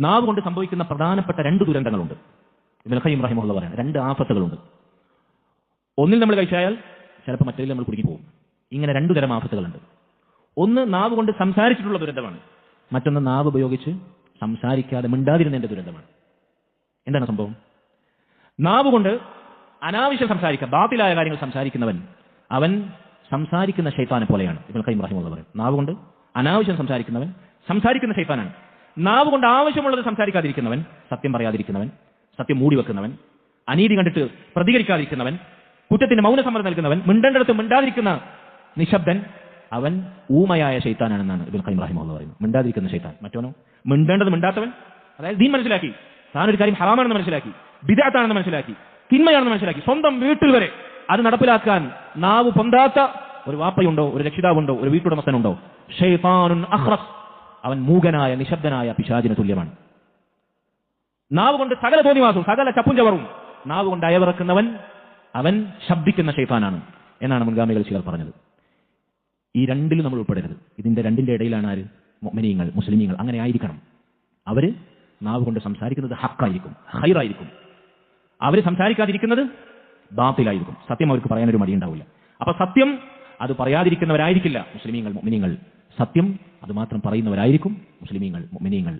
നാവ് കൊണ്ട് സംഭവിക്കുന്ന പ്രധാനപ്പെട്ട രണ്ട് ദുരന്തങ്ങളുണ്ട്. ഇബ്നുൽ റഹിമുള്ള പറയാണ് രണ്ട് ആഫത്തുകളുണ്ട്. ഒന്നിൽ നമ്മൾ കഴിച്ചാൽ ചിലപ്പോൾ മറ്റേതിൽ നമ്മൾ കുടുങ്ങി പോകും. ഇങ്ങനെ രണ്ടു തരം ആഫത്തുകളുണ്ട്. ഒന്ന് നാവ് കൊണ്ട് സംസാരിച്ചിട്ടുള്ള ദുരന്തമാണ്. മറ്റൊന്ന് നാവ് ഉപയോഗിച്ച് സംസാരിക്കാതെ മിണ്ടാതിരുന്നതിന്റെ ദുരന്തമാണ്. എന്താണ് സംഭവം? നാവ് കൊണ്ട് അനാവശ്യം സംസാരിക്കുക ബാത്തിലായ കാര്യങ്ങൾ സംസാരിക്കുന്നവൻ അവൻ സംസാരിക്കുന്ന ഷൈത്താനെ പോലെയാണ്. ഇബ്നുൽ റഹിമുള്ള പറയും നാവ് കൊണ്ട് അനാവശ്യം സംസാരിക്കുന്നവൻ സംസാരിക്കുന്ന ഷൈത്താനാണ് നാവ് കൊണ്ട് ആവശ്യമുള്ളത് സംസാരിക്കാതിരിക്കുന്നവൻ സത്യം പറയാതിരിക്കുന്നവൻ സത്യം മൂടി വെക്കുന്നവൻ അനീതി കണ്ടിട്ട് പ്രതികരിക്കാതിരിക്കുന്നവൻ കുറ്റത്തിന് മൗനസമ്മതം നൽകുന്നവൻ മിണ്ടേണ്ടടുത്ത് മിണ്ടാതിരിക്കുന്ന നിശബ്ദൻ അവൻ ഊമയായ ശൈത്താനാണെന്നാണ് ഇബുൽ ഖൈം റഹിമുള്ള പറയുന്നത്. മിണ്ടാതിരിക്കുന്ന ശൈത്താൻ. മറ്റോനോ മിണ്ടേണ്ടത് മിണ്ടാത്തവൻ? അതായത് ദീൻ മനസ്സിലാക്കി. താനൊരു കാര്യം ഹറാമാണെന്ന് മനസ്സിലാക്കി. ബിദാത്താണെന്ന് മനസ്സിലാക്കി. തിന്മയാണെന്ന് മനസ്സിലാക്കി. സ്വന്തം വീട്ടിൽ വരെ അത് നടപ്പിലാക്കാൻ നാവ് പൊന്താത്ത ഒരു വാപ്പയുണ്ടോ? ഒരു രക്ഷിതാവുണ്ടോ? ഒരു വീട്ടുടമസ്ഥനുണ്ടോ? ഷെയ്ഫാനുൻ അഹ്റസ് അവൻ മൂകനായ നിശബ്ദനായ പിശാചിന് തുല്യമാണ്. നാവ് കൊണ്ട് സകല തോന്നിവാസവും സകല ചപ്പും നാവ് കൊണ്ട് അയവിറക്കുന്നവൻ അവൻ ശബ്ദിക്കുന്ന ഷെയ്ഫാനാണ് എന്നാണ് മുൻഗാമികൾ ചിലർ പറഞ്ഞത്. ഈ രണ്ടിലും നമ്മൾ ഉൾപ്പെടരുത്. ഇതിന്റെ രണ്ടിന്റെ ഇടയിലാണ് ആര്? മൊമിനിയങ്ങൾ മുസ്ലിമീങ്ങൾ. അങ്ങനെ ആയിരിക്കണം. അവർ നാവ് കൊണ്ട് സംസാരിക്കുന്നത് ഹക്കായിരിക്കും ഹൈറായിരിക്കും അവർ സംസാരിക്കാതിരിക്കുന്നത് ബാത്തിലായിരിക്കും. സത്യം അവർക്ക് പറയാനൊരു മടിയുണ്ടാവില്ല. അപ്പൊ സത്യം അത് പറയാതിരിക്കുന്നവരായിരിക്കില്ല മുസ്ലിമീങ്ങൾ മൊമിനിയങ്ങൾ സത്യം അതുമാത്രം പറയുന്നവരായിരിക്കും മുസ്ലിമീങ്ങൾ മൊമിനിയങ്ങൾ